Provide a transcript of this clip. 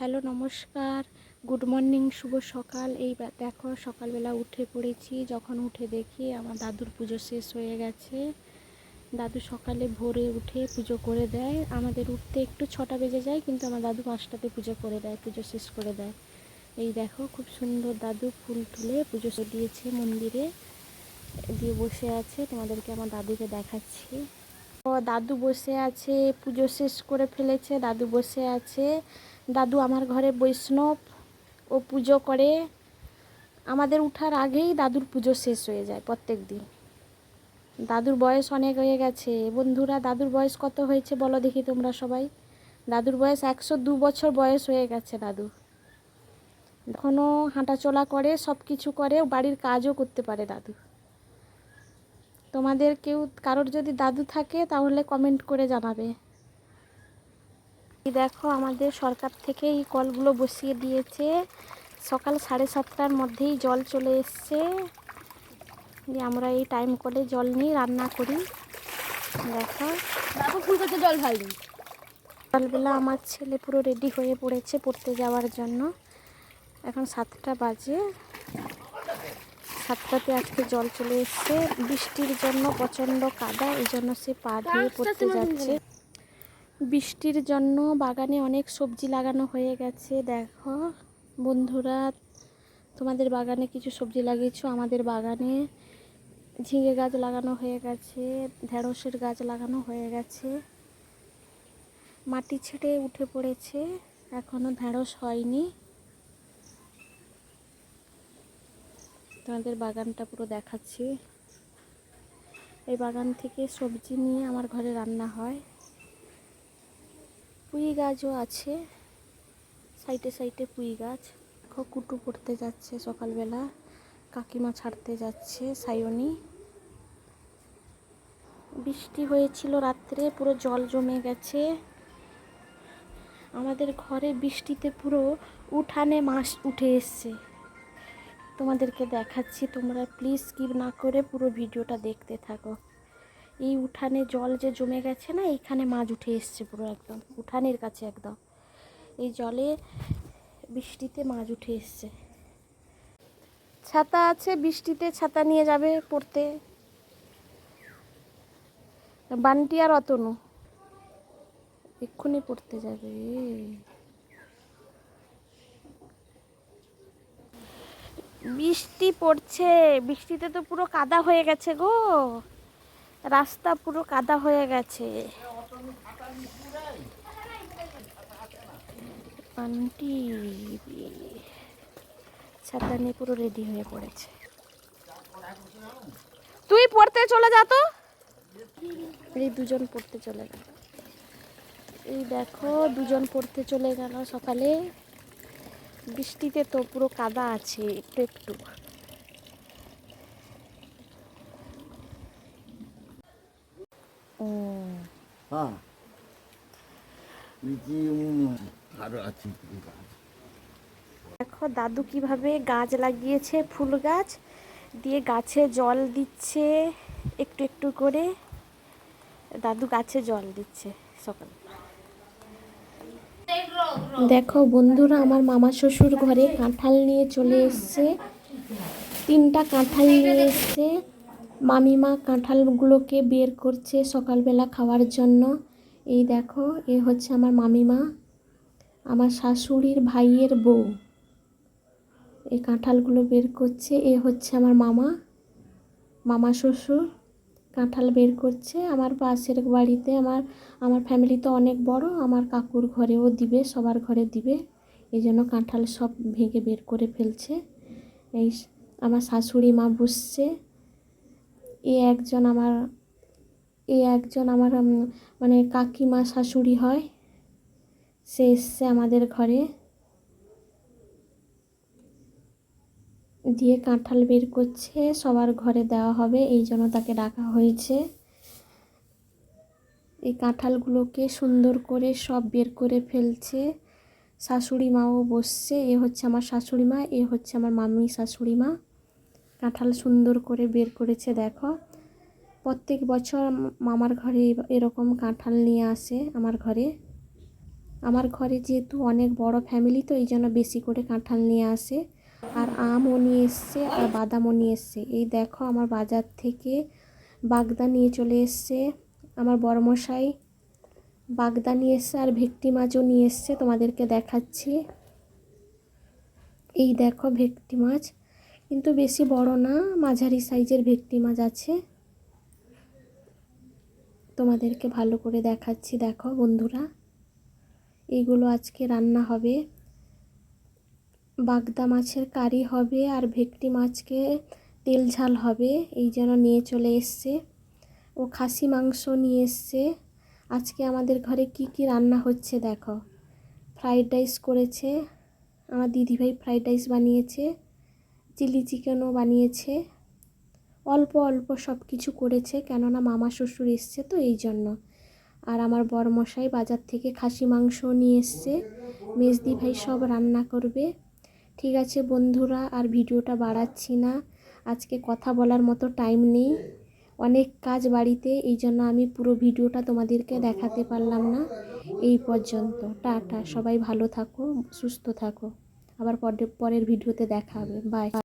Hello, নমস্কার। Good morning, শুভ সকাল। এই দেখো, সকালবেলা উঠে পড়েছি। যখন উঠে দেখি আমার দাদুর পুজো শেষ হয়ে গেছে। দাদু সকালে ভোরে উঠে পুজো করে দেয়। আমাদের উঠতে একটু ছটা বেজে যায়, কিন্তু আমার দাদু পাঁচটাতে পুজো করে দেয়, পুজো শেষ করে দেয়। এই দেখো, খুব সুন্দর দাদু ফুল তুলে পুজো দিয়েছে মন্দিরে। দিয়ে বসে আছে। তোমাদেরকে আমার দাদুকে দেখাচ্ছি। দাদু বসে আছে, পুজো শেষ করে ফেলেছে, দাদু বসে আছে। দাদু আমার ঘরে বৈষ্ণব ও পুজো করে। আমাদের উঠার আগেই দাদুর পুজো শেষ হয়ে যায় প্রত্যেক দিন। দাদুর বয়স অনেক হয়ে গেছে। বন্ধুরা, দাদুর বয়স কত হয়েছে বলো দেখি তোমরা সবাই। দাদুর বয়স একশো দু বছর বয়স হয়ে গেছে দাদু। এখনও হাঁটাচলা করে সব কিছু করে বাড়ির কাজও করতে পারে দাদু। তোমাদের কেউ, কারোর যদি দাদু থাকে তাহলে কমেন্ট করে জানাবে। দেখো আমাদের সরকার থেকে এই কলগুলো বসিয়ে দিয়েছে। সকাল সাড়ে সাতটার মধ্যেই জল চলে এসছে। দিয়ে আমরা এই টাইম কলে জল নিয়ে রান্না করি। দেখো। বাবু ফুল করতে জল ঢালনি সকালবেলা আমার ছেলে পুরো রেডি হয়ে পড়েছে পড়তে যাওয়ার জন্য। এখন সাতটা বাজে। সাতটাতে আজকে জল চলে এসছে। বৃষ্টির জন্য প্রচণ্ড কাদা এই জন্য সে পা ধুয়ে পড়তে যাচ্ছে। বৃষ্টির জন্য বাগানে অনেক সবজি লাগানো হয়ে গেছে। দেখো বন্ধুরা, তোমাদের বাগানে কিছু সবজি লাগিয়েছো? আমাদের বাগানে ঝিঙে গাছ লাগানো হয়ে গেছে, ঢেঁড়সের গাছ লাগানো হয়ে গেছে। মাটি ছেড়ে উঠে পড়েছে, এখনও ঢেঁড়স হয়নি। তোমাদের বাগানটা পুরো দেখাচ্ছি। এই বাগান থেকে সবজি নিয়ে আমার ঘরে রান্না হয়। পুঁই গাছও আছে। সাইডে সাইডে পুঁই গাছ। দেখো কুটু পড়তে যাচ্ছে সকালবেলা। কাকিমা ছাড়তে যাচ্ছে, সায়নি। বৃষ্টি হয়েছিল রাত্রে, পুরো জল জমে গেছে। আমাদের ঘরে বৃষ্টিতে পুরো উঠানে মাছ উঠে এসছে। তোমাদেরকে দেখাচ্ছি, তোমরা প্লিজ স্কিপ না করে পুরো ভিডিওটা দেখতে থাকো। এই উঠানে জল যে জমে গেছে না, এইখানে মাছ উঠে এসছে পুরো একদম, উঠানের কাছে একদম। এই জলে বৃষ্টিতে মাছ উঠে এসছে। ছাতা আছে, বৃষ্টিতে ছাতা নিয়ে যাবে পড়তে। বান্টি আর অতনু। এক্ষুনি পড়তে যাবে। বৃষ্টি পড়ছে, বৃষ্টিতে তো পুরো কাদা হয়ে গেছে গো। রাস্তা পুরো কাদা হয়ে গেছে। আন্টি ছাতা নিয়ে পুরো রেডি হয়ে পড়েছে। তুই পড়তে চলে যা তো। এই দুজন পড়তে চলে গেল। এই দেখো, দুজন পড়তে চলে গেল সকালে। বৃষ্টিতে তো পুরো কাদা আছে, একটু একটু। দেখো, দাদু কীভাবে গাছ লাগিয়েছে ফুল গাছ। দিয়ে গাছে জল দিচ্ছে একটু একটু করে। দাদু গাছে জল দিচ্ছে সকাল। দেখো, বন্ধুরা, আমার মামা শ্বশুর ঘরে কাঁঠাল নিয়ে চলে এসছে। তিনটা কাঁঠাল নিয়ে এসছে। মামিমা কাঁঠালগুলোকে বের করছে সকালবেলা খাওয়ার জন্য। এই দেখো, এ হচ্ছে আমার মামিমা, আমার শাশুড়ির ভাইয়ের বউ। এই কাঁঠালগুলো বের করছে, এ হচ্ছে আমার মামা মামা শ্বশুর। কাঁঠাল বের করছে, আমার পাশের বাড়িতে আমার আমার ফ্যামিলি তো অনেক বড়, আমার কাকুর ঘরেও দিবে, সবার ঘরে দিবে। এই জন্য কাঁঠাল সব ভেঙে বের করে ফেলছে। এই আমার শাশুড়ি মা বসছে এ একজন আমার, এ একজন আমার মানে কাকিমা শাশুড়ি হয়। সে এসছে আমাদের ঘরে। দিয়ে কাঁঠাল বের করছে, সবার ঘরে দেওয়া হবে, এই জন্য তাকে ডাকা হয়েছে। এই কাঁঠালগুলোকে সুন্দর করে সব বের করে ফেলছে। শাশুড়ি মাও বসছে, এ হচ্ছে আমার শাশুড়ি মা, এ হচ্ছে আমার মামি শাশুড়ি মা। কাঁঠাল সুন্দর করে বের করেছে, দেখো। প্রত্যেক বছর মামার ঘরে এরকম কাঁঠাল নিয়ে আসে আমার ঘরে। আমার ঘরে যেহেতু অনেক বড় ফ্যামিলি তো এই জন্য বেশি করে কাঁঠাল নিয়ে আসে। আর আমও নিয়ে এসছে, আর বাদামও নিয়ে এসছে। এই দেখো, আমার বাজার থেকে বাগদা নিয়ে চলে এসছে। আমার বড়মশাই বাগদা নিয়ে এসছে, আর ভেটকি মাছও নিয়ে এসছে তোমাদেরকে দেখাচ্ছি। এই দেখো ভেটকি মাছ। কিন্তু বেশি বড় না, মাঝারি সাইজের ভেটকি মাছ আছে। তোমাদেরকে ভালো করে দেখাচ্ছি, দেখো বন্ধুরা। এইগুলো আজকে রান্না হবে। বাগদা মাছের কারি হবে আর ভেটকি মাছকে তেল ঝাল হবে, এই যেন নিয়ে চলে এসছে। ও খাসি মাংস নিয়ে এসছে। আজকে আমাদের ঘরে কি কি রান্না হচ্ছে দেখো। ফ্রাইড রাইস করেছে, আমার দিদিভাই ফ্রাইড রাইস বানিয়েছে। চিলি চিকেনও বানিয়েছে। অল্প অল্প সব কিছু করেছে কেননা মামা শ্বশুর এসছে তো এই জন্য। আর আমার বরমশাই বাজার থেকে খাসি মাংস নিয়ে এসছে। মেজদি ভাই সব রান্না করবে। ঠিক আছে বন্ধুরা, আর ভিডিওটা বাড়াচ্ছি না। আজকে কথা বলার মতো টাইম নেই। অনেক কাজ বাড়িতে, এই জন্য আমি পুরো ভিডিওটা তোমাদেরকে দেখাতে পারলাম না। এই পর্যন্ত। টাটা, সবাই ভালো থাকো, সুস্থ থাকো। আবার পরের ভিডিওতে দেখা হবে। বাই